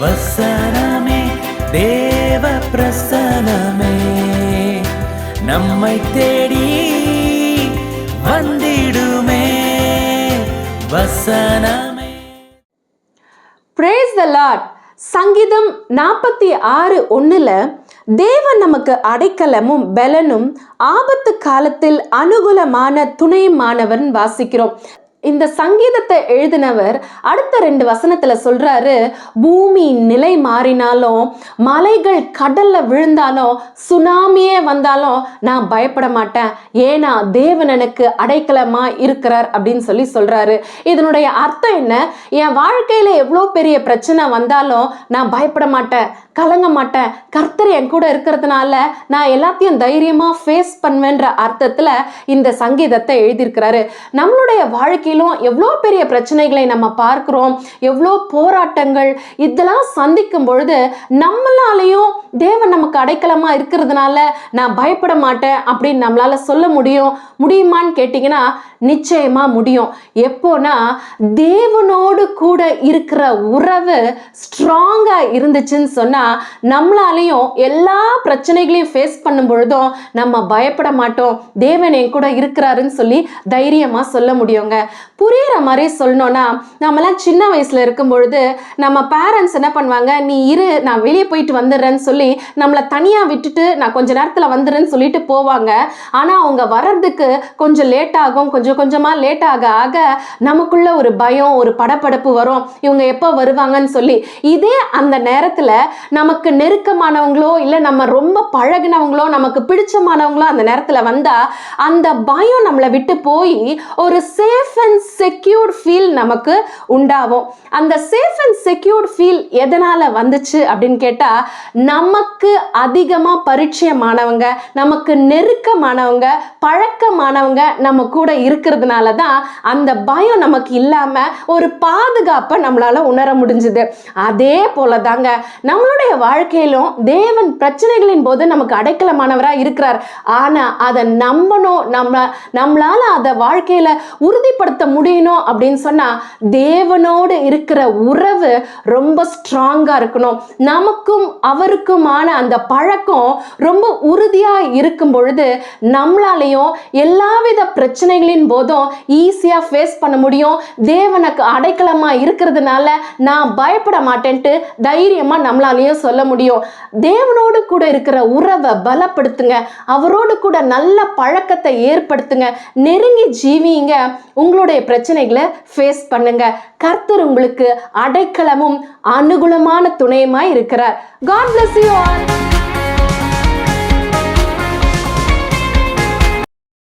வசனமே தேவ பிரசனமே நம்மை தேடி வந்திடுமே வசனமே. பிரேஸ் த லாட் சங்கீதம் நாற்பத்தி ஆறு ஒன்றில் தேவன் நமக்கு அடைக்கலமும் பலனும் ஆபத்து காலத்தில் அனுகூலமான துணையுமானவன் வாசிக்கிறோம். இந்த சங்கீதத்தை எழுதினவர் அடுத்த ரெண்டு வசனத்துல சொல்றாரு பூமி நிலை மாறினாலும் மலைகள் கடல்ல விழுந்தாலும் சுனாமியே வந்தாலும் நான் பயப்பட மாட்டேன். ஏன்னா தேவன் எனக்கு அடைக்கலமா இருக்கிறார் அப்படின்னு சொல்லி சொல்றாரு. இதனுடைய அர்த்தம் என்ன? என் வாழ்க்கையில எவ்வளோ பெரிய பிரச்சனை வந்தாலும் நான் பயப்பட மாட்டேன். கலங்க மாட்டேன் கர்த்தர் என் கூட இருக்கிறதுனால நான் எல்லாத்தையும் தைரியமாக ஃபேஸ் பண்ணுவேன்ற அர்த்தத்தில் இந்த சங்கீதத்தை எழுதியிருக்கிறாரு. நம்மளுடைய வாழ்க்கையிலும் எவ்வளோ பெரிய பிரச்சனைகளை நம்ம பார்க்குறோம் எவ்வளோ போராட்டங்கள் இதெல்லாம் சந்திக்கும் பொழுது நம்மளாலையும் தேவன் நமக்கு அடைக்கலமாக இருக்கிறதுனால நான் பயப்பட மாட்டேன் அப்படின்னு நம்மளால சொல்ல முடியும். முடியுமான்னு கேட்டிங்கன்னா நிச்சயமாக முடியும். எப்போனா தேவனோடு கூட இருக்கிற உறவு ஸ்ட்ராங்காக இருந்துச்சுன்னு சொன்னால் நம்மளாலையும் எல்லா பிரச்சனைகளையும் ஃபேஸ் பண்ணும் பொழுதும் நம்ம பயப்பட மாட்டோம். தேவன் என் கூட இருக்கிறாருன்னு சொல்லி தைரியமா சொல்ல முடியுங்க. புரியுற மாதிரி சொல்லணும்னா நம்மலாம் சின்ன வயசுல இருக்கும் பொழுது நம்ம பேரண்ட்ஸ் என்ன பண்ணுவாங்க நீ இரு நான் வெளியே போயிட்டு வந்துடுறேன்னு சொல்லி நம்மளை தனியா விட்டுட்டு நான் கொஞ்ச நேரத்துல வந்துடுறேன்னு சொல்லிட்டு போவாங்க. ஆனா அவங்க வர்றதுக்கு கொஞ்சம் லேட் ஆகும். கொஞ்சம் கொஞ்சமா லேட் ஆக ஆக நமக்குள்ள ஒரு பயம் ஒரு படபடப்பு வரும். இவங்க எப்போ வருவாங்கன்னு சொல்லி இதே அந்த நேரத்துல நமக்கு நெருக்கமானவங்களோ இல்லை நம்ம ரொம்ப பழகினவங்களோ நமக்கு பிடிச்சமானவங்களோ அந்த நேரத்தில் வந்தால் அந்த பயம் நம்மளை விட்டு போய் ஒரு சேஃப் அண்ட் செக்யூர்ட் ஃபீல் நமக்கு உண்டாகும். அந்த சேஃப் அண்ட் செக்யூர்ட் ஃபீல் எதனால் வந்துச்சு அப்படின்னு கேட்டால் நமக்கு அதிகமாக பரிச்சயமானவங்க நமக்கு நெருக்கமானவங்க பழக்கமானவங்க நம்ம கூட இருக்கிறதுனால தான் அந்த பயம் நமக்கு இல்லாமல் ஒரு பாதுகாப்பை நம்மளால் உணர முடிஞ்சுது. அதே போல தாங்க நம்மளுடைய வாழ்க்கையிலும் தேவன் பிரச்சனைகளின் போது நமக்கு அடைக்கலமானவராக இருக்கிறார். ஆனால் அதை நம்பணும் நம்ம நம்மளால் அதை வாழ்க்கையில் உறுதிப்படுத்த முடியணும் அப்படின்னு சொன்னால் தேவனோடு இருக்கிற உறவு ரொம்ப ஸ்ட்ராங்காக இருக்கணும். நமக்கும் அவருக்குமான அந்த பழக்கம் ரொம்ப உறுதியாக இருக்கும் பொழுது நம்மளாலையும் எல்லாவித பிரச்சனைகளின் போதும் ஈஸியாக ஃபேஸ் பண்ண முடியும். தேவனுக்கு அடைக்கலமாக இருக்கிறதுனால நான் பயப்பட மாட்டேன்ட்டு தைரியமாக நம்மளாலையும் சொல்ல முடியும்? தேவனோடு கூட இருக்கிற உறவை பலப்படுத்துங்க. அவரோடு கூட நல்ல பழக்கத்தை ஏற்படுத்துங்க. நெருங்கி ஜீவிங்க. உங்களுடைய பிரச்சனைகளை ஃபேஸ் பண்ணுங்க. கர்த்தர் உங்களுக்கு அடைக்கலமும் அனுகூலமான துணையுமாய் இருக்கிறார். God bless you all